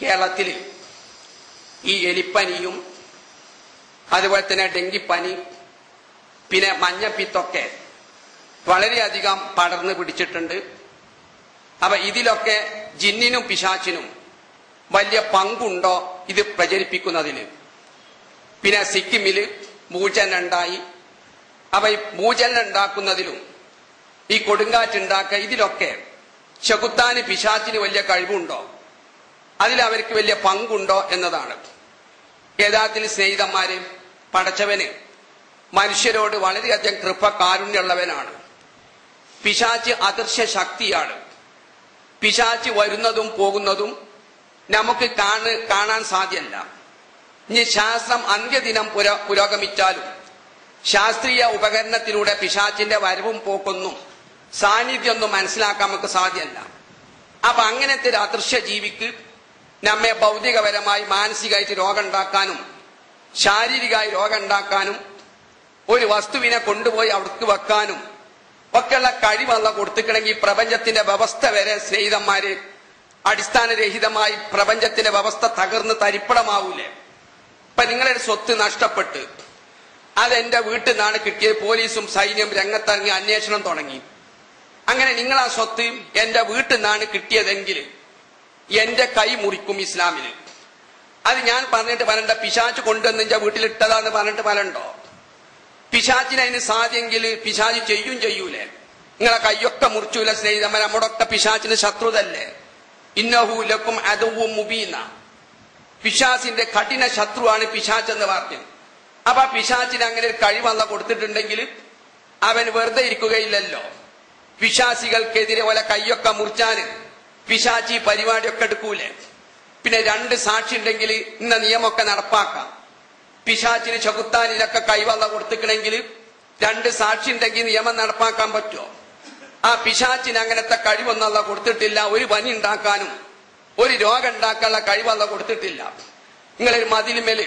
കേരളത്തിൽ ഈ എലിപ്പനിയും അതുപോലെ തന്നെ ഡെങ്കിപ്പനി പിന്നെ മഞ്ഞപ്പിത്തൊക്കെ വളരെയധികം പടർന്നു പിടിച്ചിട്ടുണ്ട്. അപ്പൊ ഇതിലൊക്കെ ജിന്നിനും പിശാച്ചിനും വലിയ പങ്കുണ്ടോ ഇത് പ്രചരിപ്പിക്കുന്നതിന് പിന്നെ സിക്കിമിൽ മൂചന ഉണ്ടായി അപ്പൊ ഈ മൂചന ഉണ്ടാക്കുന്നതിലും ഈ കൊടുങ്കാറ്റുണ്ടാക്കുക ഇതിലൊക്കെ ചെകുത്താന് പിശാച്ചിന് വലിയ കഴിവുണ്ടോ? അതിൽ അവർക്ക് വലിയ പങ്കുണ്ടോ എന്നതാണ്. യഥാർത്ഥത്തിൽ സ്നേഹിതന്മാര് പടച്ചവന് മനുഷ്യരോട് വളരെയധികം കൃപ കാരുണ്യമുള്ളവനാണ്. പിശാച്ച് അദൃശ്യ ശക്തിയാണ്. പിശാച്ച് വരുന്നതും പോകുന്നതും നമുക്ക് കാണ് കാണാൻ സാധ്യല്ല ഇനി ശാസ്ത്രം അന്ത്യദിനം പുര പുരോഗമിച്ചാലും ശാസ്ത്രീയ ഉപകരണത്തിലൂടെ പിശാച്ചിന്റെ വരവും പോക്കൊന്നും സാന്നിധ്യമൊന്നും മനസ്സിലാക്കാൻ നമുക്ക് സാധ്യമല്ല. അപ്പൊ അങ്ങനത്തെ ഒരു അദൃശ്യ ജീവിക്ക് നമ്മെ ഭൗതികപരമായി മാനസികമായിട്ട് രോഗം ഉണ്ടാക്കാനും ശാരീരികമായി രോഗം ഉണ്ടാക്കാനും ഒരു വസ്തുവിനെ കൊണ്ടുപോയി അവർക്ക് വെക്കാനും ഒക്കെയുള്ള കഴിവല്ല കൊടുത്തിക്കണമെങ്കിൽ പ്രപഞ്ചത്തിന്റെ വ്യവസ്ഥ വരെ സ്നേഹിതന്മാര് അടിസ്ഥാനരഹിതമായി പ്രപഞ്ചത്തിന്റെ വ്യവസ്ഥ തകർന്ന് തരിപ്പടമാവൂലേ ഇപ്പൊ നിങ്ങളുടെ സ്വത്ത് നഷ്ടപ്പെട്ട് അതെന്റെ വീട്ടിൽ നിന്നാണ് കിട്ടിയത് പോലീസും സൈന്യം രംഗത്തിറങ്ങി അന്വേഷണം തുടങ്ങി. അങ്ങനെ നിങ്ങൾ ആ സ്വത്ത് എന്റെ വീട്ടിൽ നിന്നാണ് കിട്ടിയതെങ്കിൽ എന്റെ കൈ മുറിക്കും ഇസ്ലാമിന്. അത് ഞാൻ പറഞ്ഞിട്ട് പറയണ്ട പിശാച്ച് കൊണ്ടുവന്ന് ഇട്ടതാന്ന് പറഞ്ഞിട്ട് പറയണ്ടോ പിശാച്ചിന് അതിന് സാധ്യെങ്കിൽ പിശാച്ച് ചെയ്യും ചെയ്യൂലേ. നിങ്ങളെ കയ്യൊക്കെ മുറിച്ചൂല സ്നേഹിതന്മാർ നമ്മുടെയൊക്കെ പിശാച്ചിന് ശത്രുതല്ലേ? ഇന്നഹൂലക്കും അതവും മുബീന. പിശാസിന്റെ കഠിന ശത്രുവാണ് പിശാച്ച് എന്ന് പറഞ്ഞു. അപ്പൊ പിശാച്ചിന് അങ്ങനെ ഒരു കഴിവല്ല കൊടുത്തിട്ടുണ്ടെങ്കിൽ അവൻ വെറുതെ ഇരിക്കുകയില്ലല്ലോ. വിശ്വാസികൾക്കെതിരെ പോലെ കയ്യൊക്കെ മുറിച്ചാൽ പിശാച്ചി പരിപാടിയൊക്കെ എടുക്കൂലേ? പിന്നെ രണ്ട് സാക്ഷി ഉണ്ടെങ്കിൽ ഇന്ന നിയമമൊക്കെ നടപ്പാക്കാം. പിശാച്ചിന് ചകുത്താനിലൊക്കെ കൈവള്ള കൊടുത്തിക്കണമെങ്കിൽ രണ്ട് സാക്ഷി ഉണ്ടെങ്കിൽ നിയമം നടപ്പാക്കാൻ പറ്റുമോ? ആ പിശാച്ചിന് അങ്ങനത്തെ കഴിവൊന്നല്ല കൊടുത്തിട്ടില്ല. ഒരു പനി ഉണ്ടാക്കാനും ഒരു രോഗം ഉണ്ടാക്കാനുള്ള കഴിവല്ല കൊടുത്തിട്ടില്ല. നിങ്ങളൊരു മതിലുമേൽ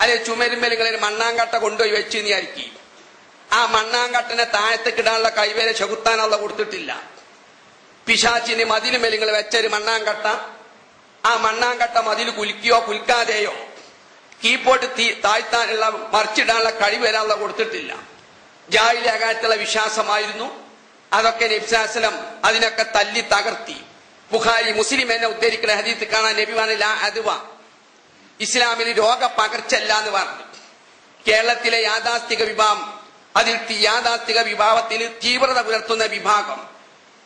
അല്ലെ ചുമരുമേൽ നിങ്ങളൊരു മണ്ണാങ്കട്ട കൊണ്ടുപോയി വെച്ച് നീ അരിക്കി ആ മണ്ണാങ്കട്ടനെ താഴത്തേക്കിടാനുള്ള ചകുത്താനുള്ള ചെകുത്താനുള്ള കൊടുത്തിട്ടില്ല. പിശാച്ചിന് മതിലുമേൽ നിങ്ങൾ വെച്ചൊരു മണ്ണാങ്കട്ട. ആ മണ്ണാങ്കട്ട മതിൽ കുലിക്കുകയോ കുലിക്കാതെയോ കീപ്പോട്ട് തീ താഴ്ത്താനുള്ള മറിച്ചിടാനുള്ള കഴിവ് വരാനുള്ള കൊടുത്തിട്ടില്ല. ജാഹിലിയാകാത്തുള്ള വിശ്വാസമായിരുന്നു. അതൊക്കെ നബ്സാസ്ലം അതിനൊക്കെ തല്ലി തകർത്തി. ബുഖാരി മുസ്ലിം എന്നെ ഉദ്ധരിക്കുന്ന ഹദീത്ത് കാണാൻ നബിവാനില്ല അതുവ ഇസ്ലാമിൽ രോഗ പകർച്ചല്ല എന്ന് പറഞ്ഞു. കേരളത്തിലെ യാഥാസ്ഥിക വിഭാഗം അതിൽ യാഥാസ്ഥിക വിഭാഗത്തിൽ തീവ്രത പുലർത്തുന്ന വിഭാഗം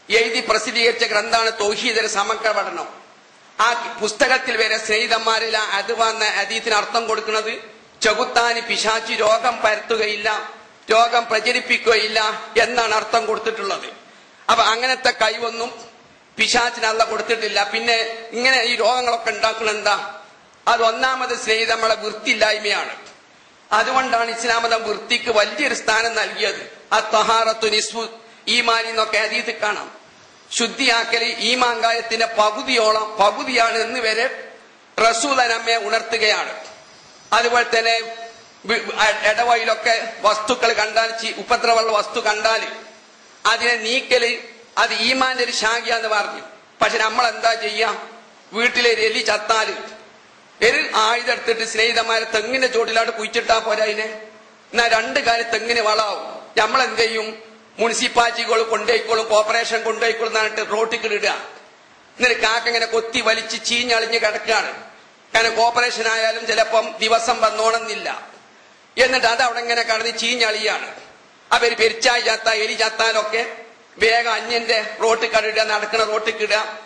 എഴുതി പ്രസിദ്ധീകരിച്ച ഗ്രന്ഥമാണ് തൗഹീദര സമഗ്ര പഠനം ആ പുസ്തകത്തിൽ വരെ സ്നേഹിതന്മാരിൽ വന്ന അതീത്തിന് അർത്ഥം കൊടുക്കുന്നത് ചകുത്താന് പിശാചി രോഗം പരത്തുകയില്ല രോഗം പ്രചരിപ്പിക്കുകയില്ല എന്നാണ് അർത്ഥം കൊടുത്തിട്ടുള്ളത്. അപ്പൊ അങ്ങനത്തെ കഴിവൊന്നും പിശാച്ചിനല്ല കൊടുത്തിട്ടില്ല. പിന്നെ ഇങ്ങനെ ഈ രോഗങ്ങളൊക്കെ ഉണ്ടാക്കുന്നത് എന്താ? അത് ഒന്നാമത് സ്നേഹിത നമ്മളെ വൃത്തിയില്ലായ്മയാണ്. അതുകൊണ്ടാണ് ഇസ്ലാമതം വൃത്തിക്ക് വലിയൊരു സ്ഥാനം നൽകിയത്. ആ തഹാറത്തു നിസ്വു ഈമാനി എന്നൊക്കെ അതീത് കാണാം. ശുദ്ധിയാക്കൽ ഈമാങ്കായത്തിന്റെ പകുതിയോളം പകുതിയാണ് എന്ന് വരെ റസൂല ഉണർത്തുകയാണ്. അതുപോലെ തന്നെ ഇടവയിലൊക്കെ വസ്തുക്കൾ കണ്ടാൽ ഉപദ്രവമുള്ള വസ്തു കണ്ടാൽ അതിനെ നീക്കൽ അത് ഈമാന്റെ ഒരു ശാഖയാന്ന് പറഞ്ഞു. പക്ഷെ നമ്മൾ എന്താ ചെയ്യാം? വീട്ടിലെ എലി ചത്താൽ ഒരു ആയുധം എടുത്തിട്ട് സ്നേഹിതന്മാരെ തെങ്ങിന്റെ ചോട്ടിലായിട്ട് കുഴിച്ചിട്ടാ പോരാ അതിനെ? എന്നാ രണ്ട് കാര്യം തെങ്ങിന് വളാവും. നമ്മൾ എന്ത് ചെയ്യും? മുനിസിപ്പാലിറ്റികൾ കൊണ്ടുപോയിക്കോളും കോർപ്പറേഷൻ കൊണ്ടുപോയിക്കോളും എന്നിട്ട് റോട്ടിൽ ഇടുക. എന്നിട്ട് കാക്ക ഇങ്ങനെ കൊത്തി വലിച്ച് ചീഞ്ഞളിഞ്ഞ് കിടക്കുകയാണ്. കാരണം കോർപ്പറേഷൻ ആയാലും ചിലപ്പം ദിവസം വന്നോണമെന്നില്ല എന്നിട്ട് അത് അവിടെ ഇങ്ങനെ കടന്ന് ചീഞ്ഞളിയാണ്. അവർ പെരിച്ചായി ചാത്ത എലി ചത്താലൊക്കെ വേഗം അന്യന്റെ റോട്ടിൽ കടിടുക നടക്കുന്ന റോട്ടിൽ ഇടുക.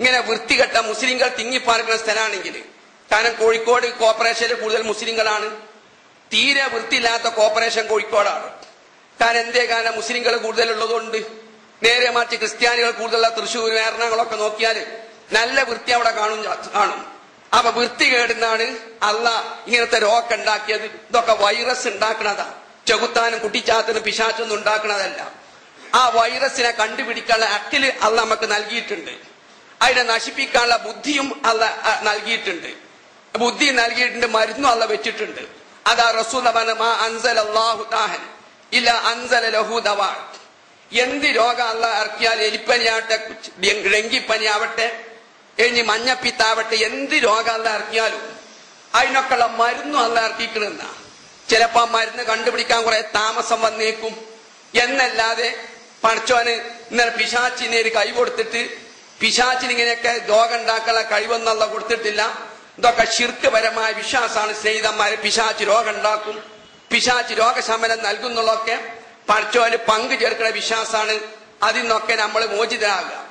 ഇങ്ങനെ വൃത്തികെട്ട മുസ്ലിങ്ങൾ തിങ്ങിപ്പാർക്കുന്ന സ്ഥലമാണെങ്കിൽ. കാരണം കോഴിക്കോട് കോർപ്പറേഷനിൽ കൂടുതൽ മുസ്ലിങ്ങളാണ് തീരെ വൃത്തിയില്ലാത്ത കോർപ്പറേഷൻ കോഴിക്കോടാണ്. കാരണം എന്തേ കാരണം മുസ്ലിങ്ങൾ കൂടുതലുള്ളതുകൊണ്ട്? നേരെ മറിച്ച് ക്രിസ്ത്യാനികൾ കൂടുതലുള്ള തൃശ്ശൂർ എറണാകുളമൊക്കെ നോക്കിയാൽ നല്ല വൃത്തി അവിടെ കാണും കാണും. അപ്പൊ വൃത്തി കേടുന്നാണ് അല്ല ഇങ്ങനത്തെ രോഗം ഉണ്ടാക്കിയത്. ഇതൊക്കെ വൈറസ് ഉണ്ടാക്കണതാ. ചെകുത്താനും കുട്ടിച്ചാത്തനും പിശാച്ചൊന്നും ഉണ്ടാക്കണതല്ല. ആ വൈറസിനെ കണ്ടുപിടിക്കാനുള്ള അക്കിൽ അല്ല നമുക്ക് നൽകിയിട്ടുണ്ട്. അതിനെ നശിപ്പിക്കാനുള്ള ബുദ്ധിയും അല്ല നൽകിയിട്ടുണ്ട്. ബുദ്ധി നൽകിയിട്ടുണ്ട് മരുന്നും അല്ല വെച്ചിട്ടുണ്ട്. അതാ റസൂൽ മാ അൻസൽ അള്ളാഹു ദാഹൻ ഇല്ല അൻസല ലഹു ദവാൻ എന്ത് രോഗം അല്ല ഇറക്കിയാൽ എലിപ്പനിയാവട്ടെ ഡെങ്കിപ്പനി ആവട്ടെ ഇനി മഞ്ഞപ്പിത്താവട്ടെ എന്ത് രോഗം അല്ല ഇറക്കിയാലും അതിനൊക്കെയുള്ള മരുന്നും അല്ല ഇറക്കിക്കണെന്ന ചിലപ്പോ ആ മരുന്ന് കണ്ടുപിടിക്കാൻ കുറെ താമസം വന്നേക്കും. എന്നല്ലാതെ പടച്ചോന് ഇന്നലെ പിശാച്ചിനെ ഒരു കൈ കൊടുത്തിട്ട് പിശാച്ചിന് ഇങ്ങനെയൊക്കെ രോഗം ഉണ്ടാക്കാനുള്ള കഴിവൊന്നുള്ള കൊടുത്തിട്ടില്ല. ഇതൊക്കെ ശിർക്ക് പരമായ വിശ്വാസമാണ്. സ്നേഹിതന്മാര് പിശാച്ച് രോഗം ഉണ്ടാക്കും. പിശാച്ച് രോഗശമനം നൽകുന്നുള്ളൊക്കെ പഠിച്ചോന് പങ്കു ചേർക്കുന്ന വിശ്വാസമാണ്. അതിൽ നിന്നൊക്കെ നമ്മൾ മോചിതരാകുക.